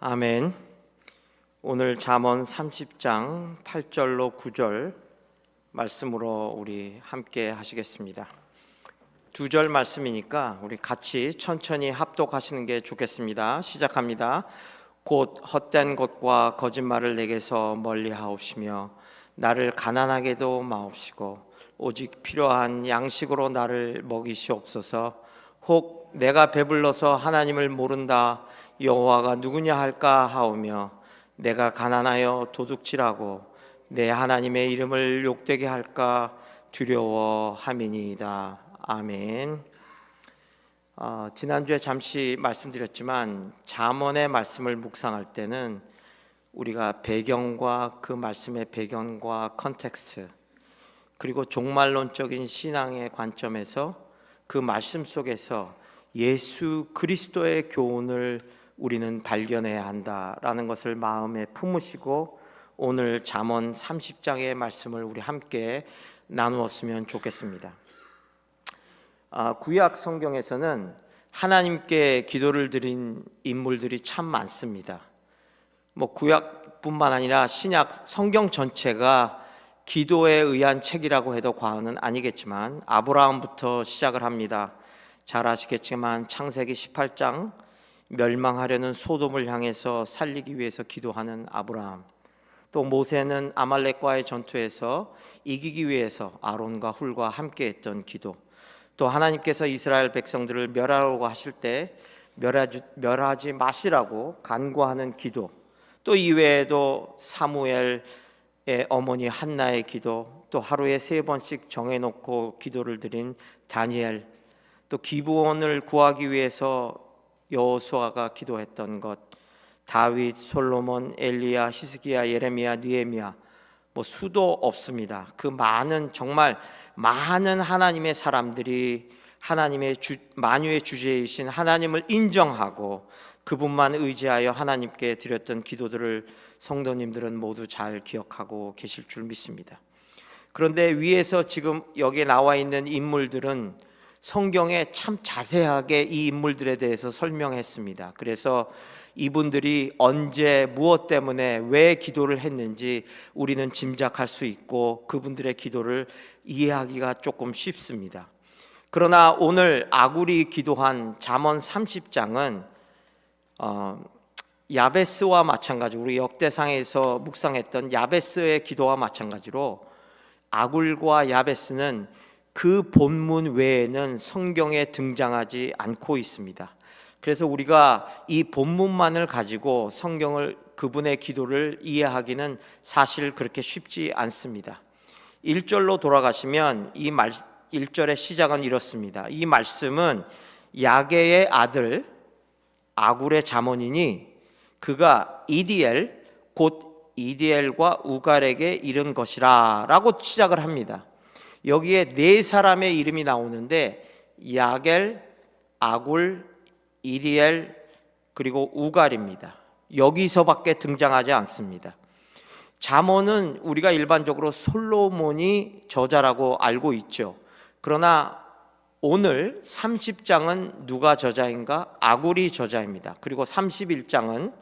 아멘. 오늘 잠언 30장 8절로 9절 말씀으로 우리 함께 하시겠습니다. 두 절 말씀이니까 우리 같이 천천히 합독하시는 게 좋겠습니다. 시작합니다. 곧 헛된 것과 거짓말을 내게서 멀리 하옵시며 나를 가난하게도 마옵시고 오직 필요한 양식으로 나를 먹이시옵소서. 혹 내가 배불러서 하나님을 모른다 여호와가 누구냐 할까 하오며 내가 가난하여 도둑질하고 내 하나님의 이름을 욕되게 할까 두려워함이니이다. 아멘. 어, 지난주에 잠시 말씀드렸지만 잠언의 말씀을 묵상할 때는 우리가 배경과 그 말씀의 배경과 컨텍스트 그리고 종말론적인 신앙의 관점에서 그 말씀 속에서 예수 그리스도의 교훈을 우리는 발견해야 한다라는 것을 마음에 품으시고 오늘 잠언 30장의 말씀을 우리 함께 나누었으면 좋겠습니다. 아, 구약 성경에서는 하나님께 기도를 드린 인물들이 참 많습니다. 뭐 구약뿐만 아니라 신약 성경 전체가 기도에 의한 책이라고 해도 과언은 아니겠지만 아브라함부터 시작을 합니다. 잘 아시겠지만 창세기 18장 멸망하려는 소돔을 향해서 살리기 위해서 기도하는 아브라함. 또 모세는 아말렉과의 전투에서 이기기 위해서 아론과 훌과 함께 했던 기도. 또 하나님께서 이스라엘 백성들을 멸하라고 하실 때 멸하지, 멸하지 마시라고 간구하는 기도. 또 이외에도 사무엘의 어머니 한나의 기도, 또 하루에 세 번씩 정해놓고 기도를 드린 다니엘, 또 기부원을 구하기 위해서 여호수아가 기도했던 것, 다윗, 솔로몬, 엘리야, 히스기야, 예레미야, 느헤미야 뭐 수도 없습니다. 그 많은 정말 많은 하나님의 사람들이 하나님의 주, 만유의 주제이신 하나님을 인정하고 그분만 의지하여 하나님께 드렸던 기도들을 성도님들은 모두 잘 기억하고 계실 줄 믿습니다. 그런데 위에서 지금 여기에 나와 있는 인물들은 성경에 참 자세하게 이 인물들에 대해서 설명했습니다. 그래서 이분들이 언제 무엇 때문에 왜 기도를 했는지 우리는 짐작할 수 있고 그분들의 기도를 이해하기가 조금 쉽습니다. 그러나 오늘 아굴이 기도한 잠언 30장은 어, 야베스와 마찬가지 우리 역대상에서 묵상했던 야베스의 기도와 마찬가지로 아굴과 야베스는 그 본문 외에는 성경에 등장하지 않고 있습니다. 그래서 우리가 이 본문만을 가지고 성경을 그분의 기도를 이해하기는 사실 그렇게 쉽지 않습니다. 1절로 돌아가시면 이 말, 1절의 시작은 이렇습니다. 이 말씀은 야게의 아들 아굴의 자문이니 그가 이디엘 곧 이디엘과 우갈에게 이른 것이라라고 시작을 합니다. 여기에 네 사람의 이름이 나오는데 야겔, 아굴, 이디엘 그리고 우갈입니다. 여기서밖에 등장하지 않습니다. 잠언은 우리가 일반적으로 솔로몬이 저자라고 알고 있죠. 그러나 오늘 30장은 누가 저자인가? 아굴이 저자입니다. 그리고 31장은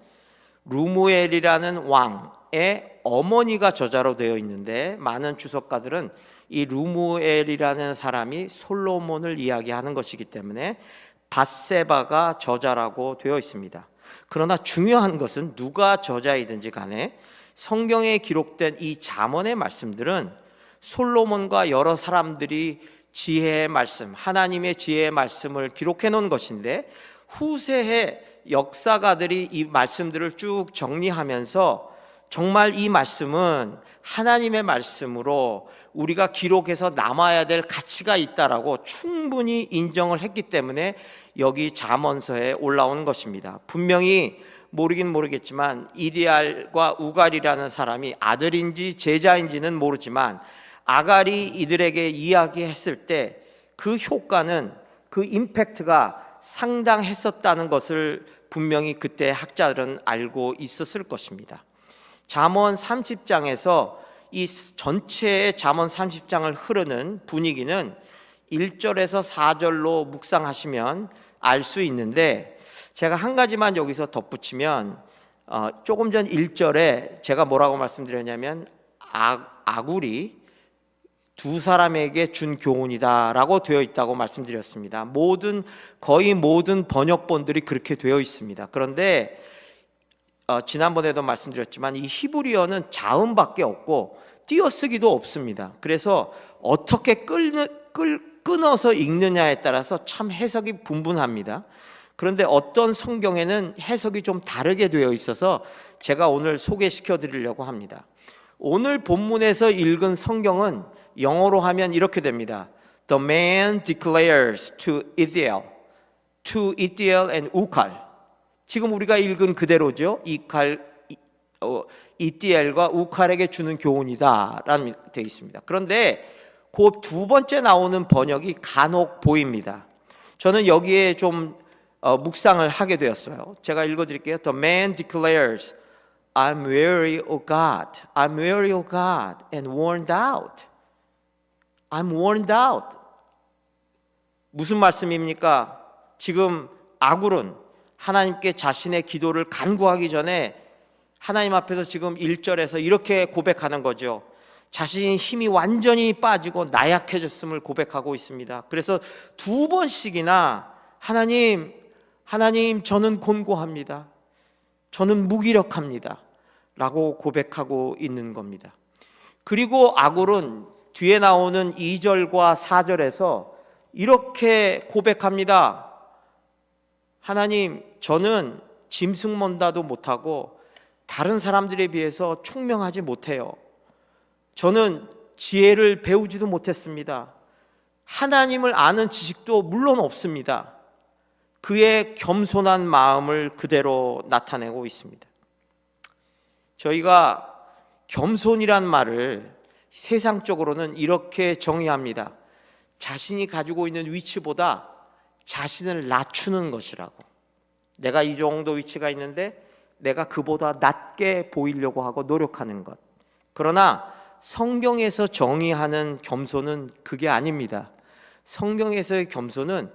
루무엘이라는 왕의 어머니가 저자로 되어 있는데 많은 주석가들은 이 루무엘이라는 사람이 솔로몬을 이야기하는 것이기 때문에 바세바가 저자라고 되어 있습니다. 그러나 중요한 것은 누가 저자이든지 간에 성경에 기록된 이 잠언의 말씀들은 솔로몬과 여러 사람들이 지혜의 말씀, 하나님의 지혜의 말씀을 기록해 놓은 것인데 후세의 역사가들이 이 말씀들을 쭉 정리하면서 정말 이 말씀은 하나님의 말씀으로 우리가 기록해서 남아야 될 가치가 있다라고 충분히 인정을 했기 때문에 여기 잠언서에 올라온 것입니다. 분명히 모르긴 모르겠지만 이디알과 우갈이라는 사람이 아들인지 제자인지는 모르지만 아갈이 이들에게 이야기했을 때 그 효과는 그 임팩트가 상당했었다는 것을 분명히 그때 학자들은 알고 있었을 것입니다. 잠언 30장에서 이 전체의 잠언 30장을 흐르는 분위기는 1절에서 4절로 묵상하시면 알 수 있는데 제가 한 가지만 여기서 덧붙이면 어, 조금 전 1절에 제가 뭐라고 말씀드렸냐면 아, 아굴이 두 사람에게 준 교훈이다라고 되어 있다고 말씀드렸습니다. 모든 거의 모든 번역본들이 그렇게 되어 있습니다. 그런데 어, 지난번에도 말씀드렸지만 이 히브리어는 자음밖에 없고 띄어쓰기도 없습니다. 그래서 어떻게 끌, 끌, 끊어서 읽느냐에 따라서 참 해석이 분분합니다. 그런데 어떤 성경에는 해석이 좀 다르게 되어 있어서 제가 오늘 소개시켜 드리려고 합니다. 오늘 본문에서 읽은 성경은 영어로 하면 이렇게 됩니다. The man declares to Ithiel, to Ithiel and Ukal. 지금 우리가 읽은 그대로죠. 이칼 어, 이띠엘과 우칼에게 주는 교훈이다라는 되어 있습니다. 그런데 그 두 번째 나오는 번역이 간혹 보입니다. 저는 여기에 좀 어, 묵상을 하게 되었어요. 제가 읽어드릴게요. The man declares, "I'm weary, O God. I'm weary, O God, and worn out. I'm worn out." 무슨 말씀입니까? 지금 아굴은 하나님께 자신의 기도를 간구하기 전에 하나님 앞에서 지금 1절에서 이렇게 고백하는 거죠. 자신의 힘이 완전히 빠지고 나약해졌음을 고백하고 있습니다. 그래서 두 번씩이나 하나님, 하나님, 저는 곤고합니다. 저는 무기력합니다. 라고 고백하고 있는 겁니다. 그리고 아굴은 뒤에 나오는 2절과 4절에서 이렇게 고백합니다. 하나님, 저는 짐승 먼다도 못하고 다른 사람들에 비해서 총명하지 못해요. 저는 지혜를 배우지도 못했습니다. 하나님을 아는 지식도 물론 없습니다. 그의 겸손한 마음을 그대로 나타내고 있습니다. 저희가 겸손이란 말을 세상적으로는 이렇게 정의합니다. 자신이 가지고 있는 위치보다 자신을 낮추는 것이라고. 내가 이 정도 위치가 있는데 내가 그보다 낮게 보이려고 하고 노력하는 것. 그러나 성경에서 정의하는 겸손은 그게 아닙니다. 성경에서의 겸손은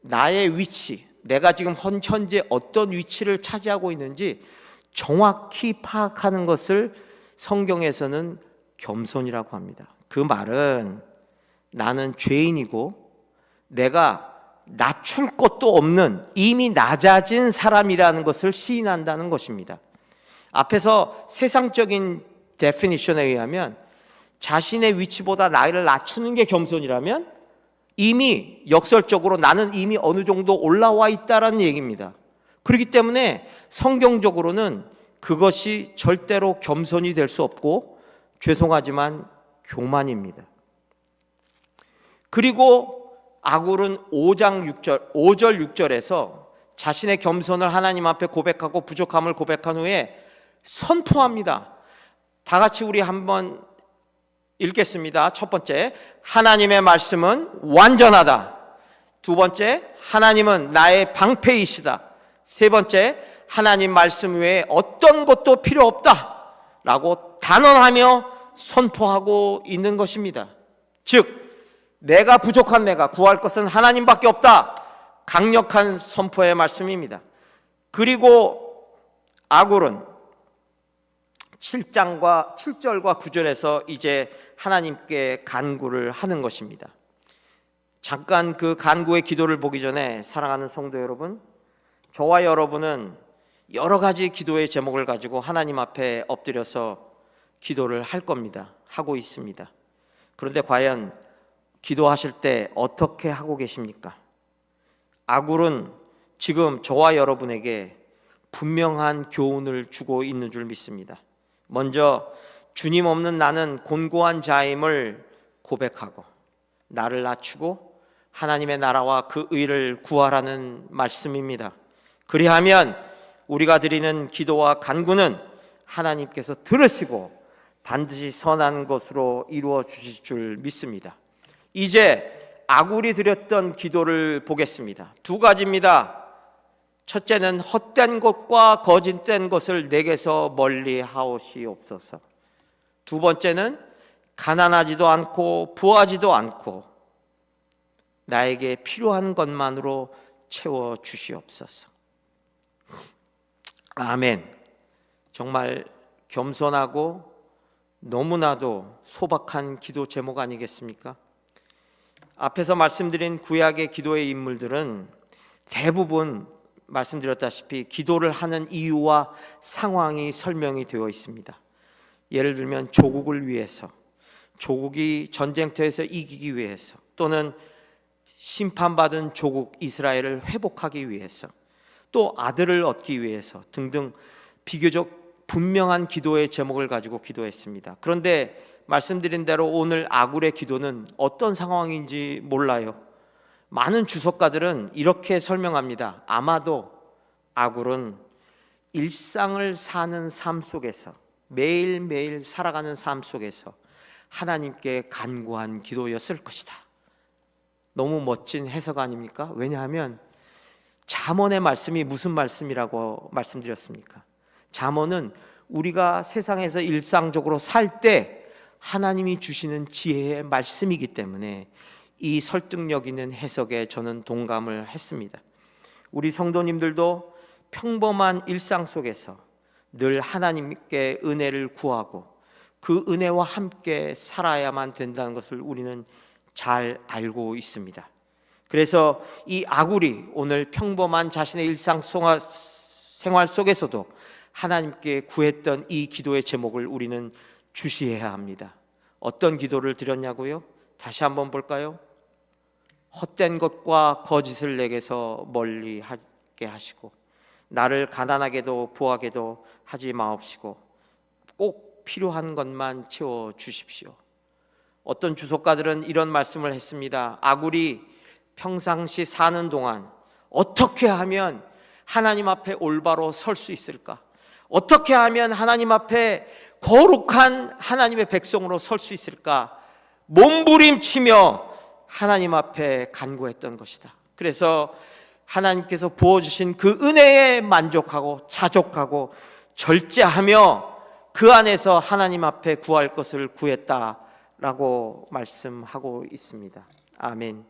나의 위치, 내가 지금 현재 어떤 위치를 차지하고 있는지 정확히 파악하는 것을 성경에서는 겸손이라고 합니다. 그 말은 나는 죄인이고 내가 낮출 것도 없는 이미 낮아진 사람이라는 것을 시인한다는 것입니다. 앞에서 세상적인 데피니션에 의하면 자신의 위치보다 나이를 낮추는 게 겸손이라면 이미 역설적으로 나는 이미 어느 정도 올라와 있다라는 얘기입니다. 그렇기 때문에 성경적으로는 그것이 절대로 겸손이 될 수 없고 죄송하지만 교만입니다. 그리고 아굴은 5장 6절 5절 6절에서 자신의 겸손을 하나님 앞에 고백하고 부족함을 고백한 후에 선포합니다. 다 같이 우리 한번 읽겠습니다. 첫 번째, 하나님의 말씀은 완전하다. 두 번째, 하나님은 나의 방패이시다. 세 번째, 하나님 말씀 외에 어떤 것도 필요 없다. 라고 단언하며 선포하고 있는 것입니다. 즉, 내가 부족한 내가 구할 것은 하나님밖에 없다. 강력한 선포의 말씀입니다. 그리고 아굴은 7장과 7절과 9절에서 이제 하나님께 간구를 하는 것입니다. 잠깐 그 간구의 기도를 보기 전에 사랑하는 성도 여러분, 저와 여러분은 여러 가지 기도의 제목을 가지고 하나님 앞에 엎드려서 기도를 할 겁니다. 하고 있습니다. 그런데 과연 기도하실 때 어떻게 하고 계십니까? 아굴은 지금 저와 여러분에게 분명한 교훈을 주고 있는 줄 믿습니다. 먼저 주님 없는 나는 곤고한 자임을 고백하고 나를 낮추고 하나님의 나라와 그 의를 구하라는 말씀입니다. 그리하면 우리가 드리는 기도와 간구는 하나님께서 들으시고 반드시 선한 것으로 이루어 주실 줄 믿습니다. 이제 아굴이 드렸던 기도를 보겠습니다. 두 가지입니다. 첫째는 헛된 것과 거짓된 것을 내게서 멀리 하옵시옵소서. 두 번째는 가난하지도 않고 부하지도 않고 나에게 필요한 것만으로 채워 주시옵소서. 아멘. 정말 겸손하고 너무나도 소박한 기도 제목 아니겠습니까? 앞에서 말씀드린 구약의 기도의 인물들은 대부분 말씀드렸다시피 기도를 하는 이유와 상황이 설명이 되어 있습니다. 예를 들면 조국을 위해서, 조국이 전쟁터에서 이기기 위해서, 또는 심판받은 조국 이스라엘을 회복하기 위해서, 또 아들을 얻기 위해서 등등 비교적 분명한 기도의 제목을 가지고 기도했습니다. 그런데 말씀드린 대로 오늘 아굴의 기도는 어떤 상황인지 몰라요. 많은 주석가들은 이렇게 설명합니다. 아마도 아굴은 일상을 사는 삶 속에서 매일매일 살아가는 삶 속에서 하나님께 간구한 기도였을 것이다. 너무 멋진 해석 아닙니까? 왜냐하면 잠언의 말씀이 무슨 말씀이라고 말씀드렸습니까? 잠언은 우리가 세상에서 일상적으로 살 때 하나님이 주시는 지혜의 말씀이기 때문에 이 설득력 있는 해석에 저는 동감을 했습니다. 우리 성도님들도 평범한 일상 속에서 늘 하나님께 은혜를 구하고 그 은혜와 함께 살아야만 된다는 것을 우리는 잘 알고 있습니다. 그래서 이 아굴이 오늘 평범한 자신의 일상 생활 속에서도 하나님께 구했던 이 기도의 제목을 우리는 주시해야 합니다. 어떤 기도를 드렸냐고요? 다시 한번 볼까요? 헛된 것과 거짓을 내게서 멀리 하게 하시고 나를 가난하게도 부하게도 하지 마옵시고 꼭 필요한 것만 채워 주십시오. 어떤 주석가들은 이런 말씀을 했습니다. 아굴이 평상시 사는 동안 어떻게 하면 하나님 앞에 올바로 설 수 있을까? 어떻게 하면 하나님 앞에 거룩한 하나님의 백성으로 설 수 있을까? 몸부림치며 하나님 앞에 간구했던 것이다. 그래서 하나님께서 부어주신 그 은혜에 만족하고 자족하고 절제하며 그 안에서 하나님 앞에 구할 것을 구했다라고 말씀하고 있습니다. 아멘.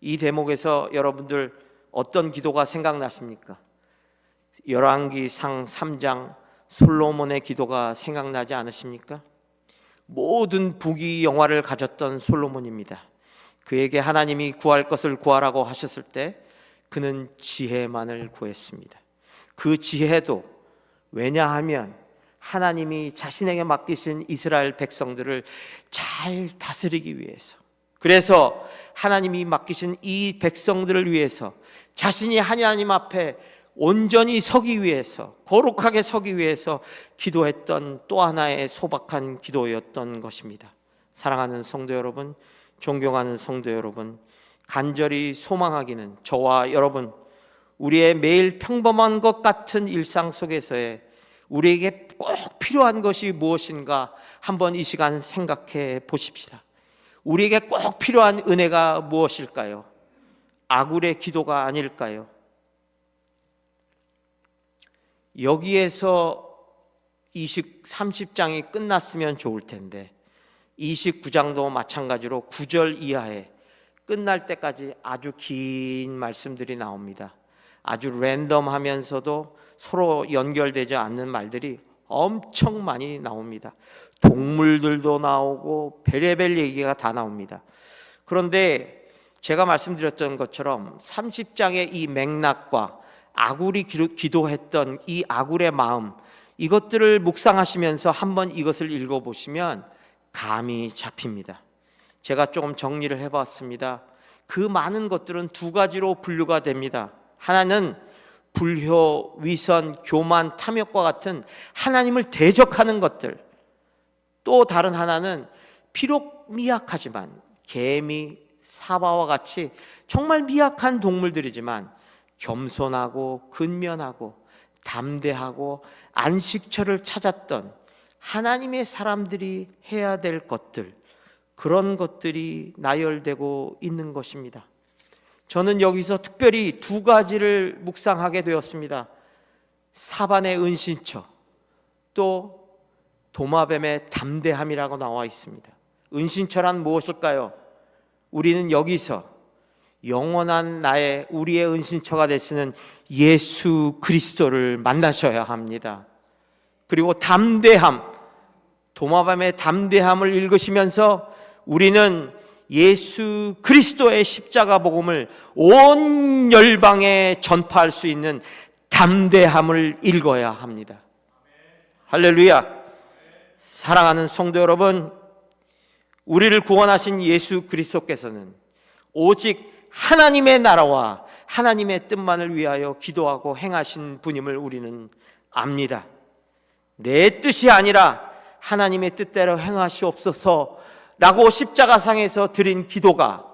이 대목에서 여러분들 어떤 기도가 생각나십니까? 열왕기상 3장 솔로몬의 기도가 생각나지 않으십니까? 모든 부귀 영화를 가졌던 솔로몬입니다. 그에게 하나님이 구할 것을 구하라고 하셨을 때 그는 지혜만을 구했습니다. 그 지혜도 왜냐하면 하나님이 자신에게 맡기신 이스라엘 백성들을 잘 다스리기 위해서 그래서 하나님이 맡기신 이 백성들을 위해서 자신이 하나님 앞에 온전히 서기 위해서 거룩하게 서기 위해서 기도했던 또 하나의 소박한 기도였던 것입니다. 사랑하는 성도 여러분, 존경하는 성도 여러분, 간절히 소망하기는 저와 여러분 우리의 매일 평범한 것 같은 일상 속에서의 우리에게 꼭 필요한 것이 무엇인가 한번 이 시간 생각해 보십시다. 우리에게 꼭 필요한 은혜가 무엇일까요? 아굴의 기도가 아닐까요? 여기에서 20, 30장이 끝났으면 좋을 텐데 29장도 마찬가지로 9절 이하에 끝날 때까지 아주 긴 말씀들이 나옵니다. 아주 랜덤하면서도 서로 연결되지 않는 말들이 엄청 많이 나옵니다. 동물들도 나오고 별의별 얘기가 다 나옵니다. 그런데 제가 말씀드렸던 것처럼 30장의 이 맥락과 아굴이 기도했던 이 아굴의 마음 이것들을 묵상하시면서 한번 이것을 읽어보시면 감이 잡힙니다. 제가 조금 정리를 해봤습니다. 그 많은 것들은 두 가지로 분류가 됩니다. 하나는 불효, 위선, 교만, 탐욕과 같은 하나님을 대적하는 것들. 또 다른 하나는 비록 미약하지만 개미, 사바와 같이 정말 미약한 동물들이지만 겸손하고 근면하고 담대하고 안식처를 찾았던 하나님의 사람들이 해야 될 것들 그런 것들이 나열되고 있는 것입니다. 저는 여기서 특별히 두 가지를 묵상하게 되었습니다. 사반의 은신처 또 도마뱀의 담대함이라고 나와 있습니다. 은신처란 무엇일까요? 우리는 여기서 영원한 나의 우리의 은신처가 되시는 예수 그리스도를 만나셔야 합니다. 그리고 담대함, 도마뱀의 담대함을 읽으시면서 우리는 예수 그리스도의 십자가 복음을 온 열방에 전파할 수 있는 담대함을 읽어야 합니다. 할렐루야. 사랑하는 성도 여러분, 우리를 구원하신 예수 그리스도께서는 오직 하나님의 나라와 하나님의 뜻만을 위하여 기도하고 행하신 분임을 우리는 압니다. 내 뜻이 아니라 하나님의 뜻대로 행하시옵소서 라고 십자가상에서 드린 기도가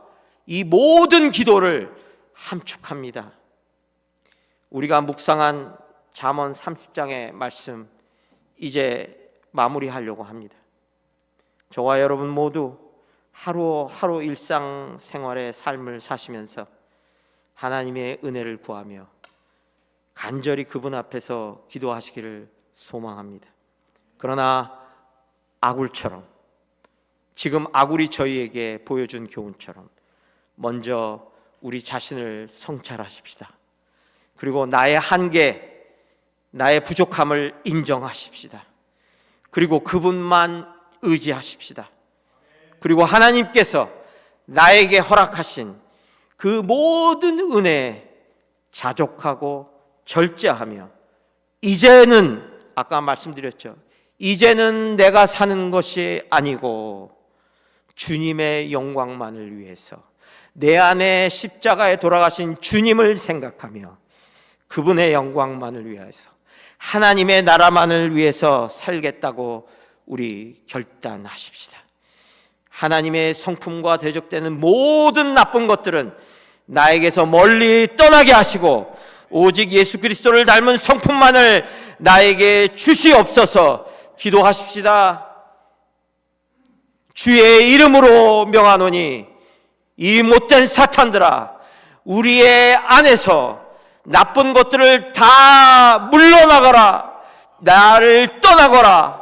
이 모든 기도를 함축합니다. 우리가 묵상한 잠언 30장의 말씀 이제 마무리하려고 합니다. 저와 여러분 모두 하루하루 일상 생활의 삶을 사시면서 하나님의 은혜를 구하며 간절히 그분 앞에서 기도하시기를 소망합니다. 그러나 아굴처럼 지금 아굴이 저희에게 보여준 교훈처럼 먼저 우리 자신을 성찰하십시다. 그리고 나의 한계, 나의 부족함을 인정하십시다. 그리고 그분만 의지하십시다. 그리고 하나님께서 나에게 허락하신 그 모든 은혜에 자족하고 절제하며 이제는 아까 말씀드렸죠. 이제는 내가 사는 것이 아니고 주님의 영광만을 위해서 내 안에 십자가에 돌아가신 주님을 생각하며 그분의 영광만을 위해서 하나님의 나라만을 위해서 살겠다고 우리 결단하십시다. 하나님의 성품과 대적되는 모든 나쁜 것들은 나에게서 멀리 떠나게 하시고 오직 예수 그리스도를 닮은 성품만을 나에게 주시옵소서. 기도하십시다. 주의 이름으로 명하노니 이 못된 사탄들아 우리의 안에서 나쁜 것들을 다 물러나거라. 나를 떠나거라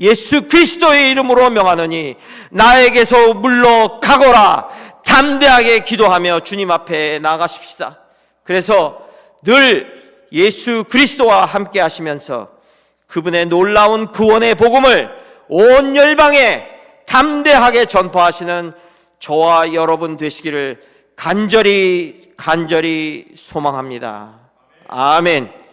예수 그리스도의 이름으로 명하노니 나에게서 물러가거라 담대하게 기도하며 주님 앞에 나가십시다. 그래서 늘 예수 그리스도와 함께 하시면서 그분의 놀라운 구원의 복음을 온 열방에 담대하게 전파하시는 저와 여러분 되시기를 간절히 간절히 소망합니다. 아멘.